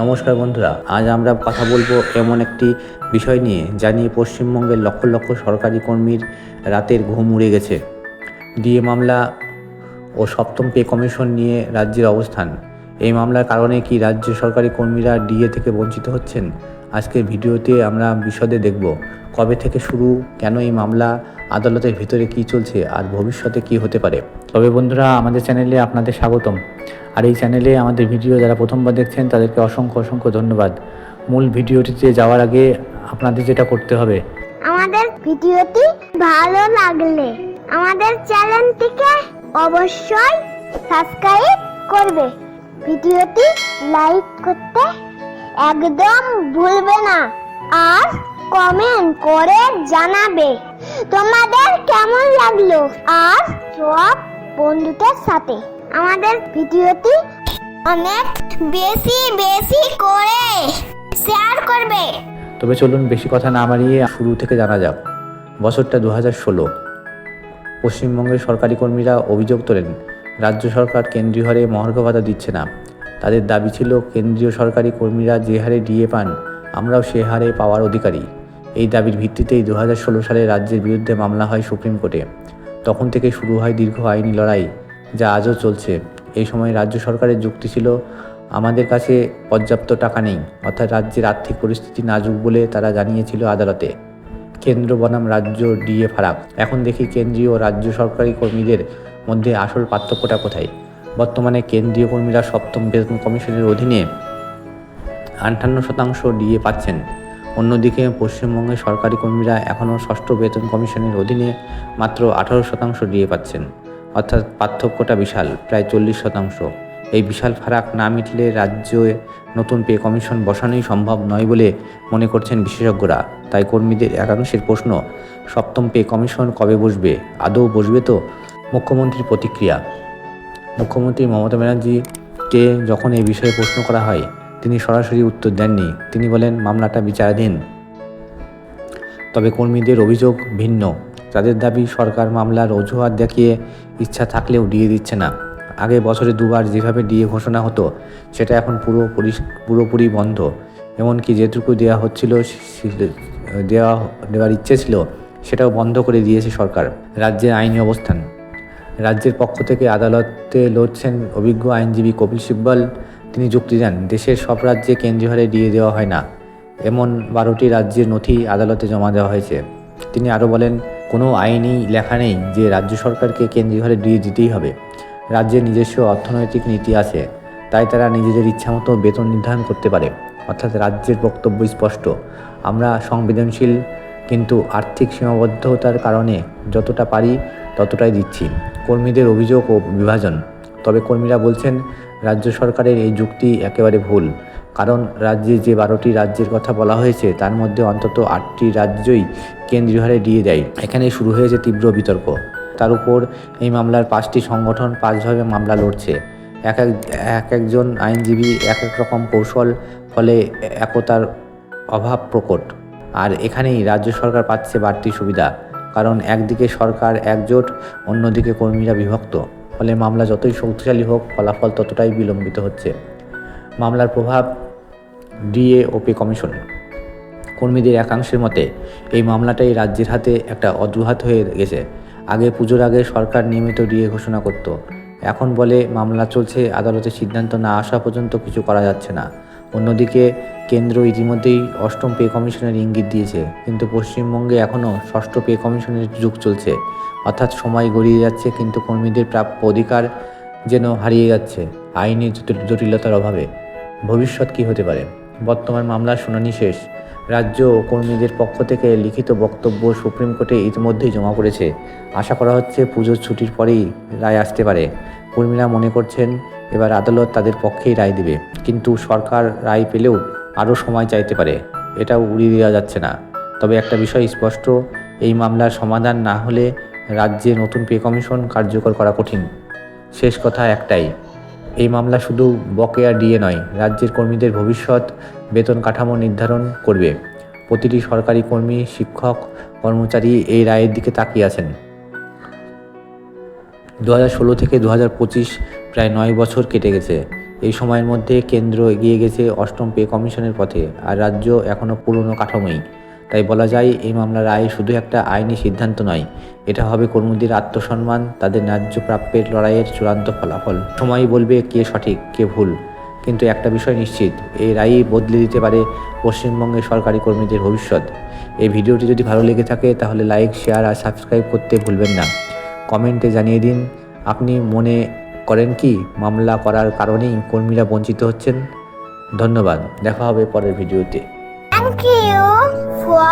নমস্কার বন্ধুরা, আজ আমরা কথা বলব এমন একটি বিষয় নিয়ে যা নিয়ে পশ্চিমবঙ্গের লক্ষ লক্ষ সরকারি কর্মীর রাতের ঘুম উড়ে গেছে। ডিএ মামলা ও সপ্তম পে কমিশন নিয়ে রাজ্যের অবস্থান। এই মামলার কারণে কি রাজ্য সরকারি কর্মীরা ডিএ থেকে বঞ্চিত হচ্ছেন? আজকের ভিডিওতে আমরা বিশদে দেখব, কবে থেকে শুরু, কেন এই মামলা আদালতের ভিতরে কি চলছে আর ভবিষ্যতে কি হতে পারে? তবে বন্ধুরা আমাদের চ্যানেলে আপনাদের স্বাগতম। আর এই চ্যানেলে আমাদের ভিডিও যারা প্রথমবার দেখছেন তাদেরকে অসংখ্য অসংখ্য ধন্যবাদ। মূল ভিডিওটিতে যাওয়ার আগে আপনাদের যেটা করতে হবে। আমাদের ভিডিওটি ভালো লাগলে আমাদের চ্যানেলটিকে অবশ্যই সাবস্ক্রাইব করবে। ভিডিওটি লাইক করতে একদম ভুলবে না। আর কমেন্ট করে জানাবে। তোমাদের কেমন লাগল? আর সব বন্ধুদের সাথে। আমাদের ভিডিওটি অনেক বেশি বেশি করে শেয়ার করবে। তবে চলুন বেশি কথা না বাড়িয়ে শুরু থেকে জানা যাক। বছরটা দু হাজার ষোলো। পশ্চিমবঙ্গের সরকারি কর্মীরা অভিযোগ তোলেন, রাজ্য সরকার কেন্দ্রীয় হারে মহার্ঘ ভাতা দিচ্ছে না। তাদের দাবি ছিল, কেন্দ্রীয় সরকারি কর্মীরা যে হারে ডিএ পান, আমরাও সে হারে পাওয়ার অধিকারী। এই দাবির ভিত্তিতেই দু হাজার ষোলো সালে রাজ্যের বিরুদ্ধে মামলা হয় সুপ্রিম কোর্টে। তখন থেকে শুরু হয় দীর্ঘ আইনি লড়াই, যা আজও চলছে। এই সময় রাজ্য সরকারের যুক্তি ছিল, আমাদের কাছে পর্যাপ্ত টাকা নেই, অর্থাৎ রাজ্যের আর্থিক পরিস্থিতি নাজুক বলে তারা জানিয়েছিল আদালতে। কেন্দ্র বনাম রাজ্য ডিএ ফারাক। এখন দেখি কেন্দ্রীয় ও রাজ্য সরকারি কর্মীদের মধ্যে আসল পার্থক্যটা কোথায়? বর্তমানে কেন্দ্রীয় কর্মীরা সপ্তম বেতন কমিশনের অধীনে আটান্ন শতাংশ ডিএ পাচ্ছেন। অন্যদিকে পশ্চিমবঙ্গের সরকারি কর্মীরা এখনও ষষ্ঠ বেতন কমিশনের অধীনে মাত্র আঠারো শতাংশ ডিএ পাচ্ছেন, অর্থাৎ পার্থক্যটা বিশাল, প্রায় চল্লিশ শতাংশ। এই বিশাল ফারাক না মিটলে রাজ্যে নতুন পে কমিশন বসানোই সম্ভব নয় বলে মনে করছেন বিশেষজ্ঞরা। তাই কর্মীদের একাংশের প্রশ্ন, সপ্তম পে কমিশন কবে বসবে? আদৌ বসবে তো? মুখ্যমন্ত্রীর প্রতিক্রিয়া। মুখ্যমন্ত্রী মমতা ব্যানার্জিকে যখন এই বিষয়ে প্রশ্ন করা হয় তিনি সরাসরি উত্তর দেননি। তিনি বলেন, মামলাটা বিচারাধীন। তবে কর্মীদের অভিযোগ ভিন্ন। তাদের দাবি সরকার মামলার অজুহাত দেখিয়ে ইচ্ছা থাকলেও ডিএ দিচ্ছে না। আগে বছরে দুবার যেভাবে ডিএ ঘোষণা হতো, সেটা এখন পুরো পুরোপুরি বন্ধ। এমনকি যেটুকু দেওয়া হচ্ছিল দেওয়া দেওয়ার ইচ্ছে ছিল, সেটাও বন্ধ করে দিয়েছে সরকার। রাজ্যের আইনি অবস্থান। রাজ্যের পক্ষ থেকে আদালতে লড়ছেন অভিজ্ঞ আইনজীবী কপিল সিব্বল। তিনি যুক্তি দেন, দেশের সব রাজ্যে কেন্দ্রীয় হারে দিয়ে দেওয়া হয় না। এমন বারোটি রাজ্যের নথি আদালতে জমা দেওয়া হয়েছে। তিনি আরও বলেন, কোনো আইনি লেখা নেই যে রাজ্য সরকারকে কেন্দ্রীয় হারে দিয়ে দিতেই হবে। রাজ্যের নিজস্ব অর্থনৈতিক নীতি আছে, তাই তারা নিজেদের ইচ্ছামতো বেতন নির্ধারণ করতে পারে। অর্থাৎ রাজ্যের বক্তব্য স্পষ্ট। আমরা সংবেদনশীল, কিন্তু আর্থিক সীমাবদ্ধতার কারণে যতটা পারি ততটাই দিচ্ছি। কর্মীদের অভিযোগ ও বিভাজন। তবে কর্মীরা বলছেন রাজ্য সরকারের এই যুক্তি একেবারে ভুল। কারণ রাজ্যে যে বারোটি রাজ্যের কথা বলা হয়েছে, তার মধ্যে অন্তত আটটি রাজ্যই কেন্দ্রীয় হারে দিয়ে দেয়। এখানে শুরু হয়েছে তীব্র বিতর্ক। তার উপর এই মামলার পাঁচটি সংগঠন পাঁচভাবে মামলা লড়ছে। এক এক এক একজন আইনজীবী এক এক রকম কৌশল, ফলে একতার অভাব প্রকট। আর এখানেই রাজ্য সরকার পাচ্ছে বাড়তি সুবিধা। কারণ একদিকে সরকার একজোট, অন্যদিকে কর্মীরা বিভক্ত। ফলে মামলা যতই শক্তিশালী হোক, ফলাফল ততটাই বিলম্বিত হচ্ছে। মামলার প্রভাব ডিএ ও পি কমিশন। কর্মীদের একাংশের মতে, এই মামলাটাই রাজ্যের হাতে একটা অজুহাত হয়ে গেছে। আগে পুজোর আগে সরকার নিয়মিত ডিএ ঘোষণা করত। এখন বলে, মামলা চলছে আদালতের সিদ্ধান্ত না আসা পর্যন্ত কিছু করা যাচ্ছে না। অন্যদিকে কেন্দ্র ইতিমধ্যেই অষ্টম পে কমিশনের ইঙ্গিত দিয়েছে, কিন্তু পশ্চিমবঙ্গে এখনও ষষ্ঠ পে কমিশনের যুগ চলছে। অর্থাৎ সময় গড়িয়ে যাচ্ছে, কিন্তু কর্মীদের প্রাপ্য অধিকার যেন হারিয়ে যাচ্ছে আইনি জটিলতার অভাবে। ভবিষ্যৎ কি হতে পারে? বর্তমান মামলার শুনানি শেষ। রাজ্য ও কর্মীদের পক্ষ থেকে লিখিত বক্তব্য সুপ্রিম কোর্টে ইতিমধ্যেই জমা পড়েছে। আশা করা হচ্ছে পুজোর ছুটির পরেই রায় আসতে পারে। কর্মীরা মনে করছেন এবার আদালত তাদের পক্ষেই রায় দেবে। কিন্তু সরকার রায় পেলেও আরও সময় চাইতে পারে। এটাও উড়িয়ে দেওয়া যাচ্ছে না। তবে একটা বিষয় স্পষ্ট, এই মামলার সমাধান না হলে রাজ্যে নতুন পে কমিশন কার্যকর করা কঠিন। শেষ কথা একটাই, এই মামলা শুধু বকেয়া ডিএ নয়, রাজ্যের কর্মীদের ভবিষ্যৎ বেতন কাঠামো নির্ধারণ করবে। প্রতিটি সরকারি কর্মী, শিক্ষক, কর্মচারী এই রায়ের দিকে তাকিয়ে আছেন। দু থেকে দু প্রায় নয় বছর কেটে গেছে। এই সময়ের মধ্যে কেন্দ্র এগিয়ে গেছে অষ্টম পে কমিশনের পথে আর রাজ্য এখনও পুরনো কাঠামোই। তাই বলা যায়, এই মামলার রায় শুধু একটা আইনি সিদ্ধান্ত নয়, এটা হবে কর্মীদের আত্মসম্মান, তাদের ন্যায্য প্রাপ্যের লড়াইয়ের চূড়ান্ত ফলাফল। সময়ই বলবে কে সঠিক, কে ভুল। কিন্তু একটা বিষয় নিশ্চিত, এই রায়ই বদলে দিতে পারে পশ্চিমবঙ্গের সরকারি কর্মীদের ভবিষ্যৎ। এই ভিডিওটি যদি ভালো লেগে থাকে, তাহলে লাইক, শেয়ার আর সাবস্ক্রাইব করতে ভুলবেন না। কমেন্টে জানিয়ে দিন, আপনি মনে করেন কি? মামলা করার কারণেই কর্মীরা বঞ্চিত হচ্ছেন। ধন্যবাদ। দেখা হবে পরের ভিডিওতে। Thank you for.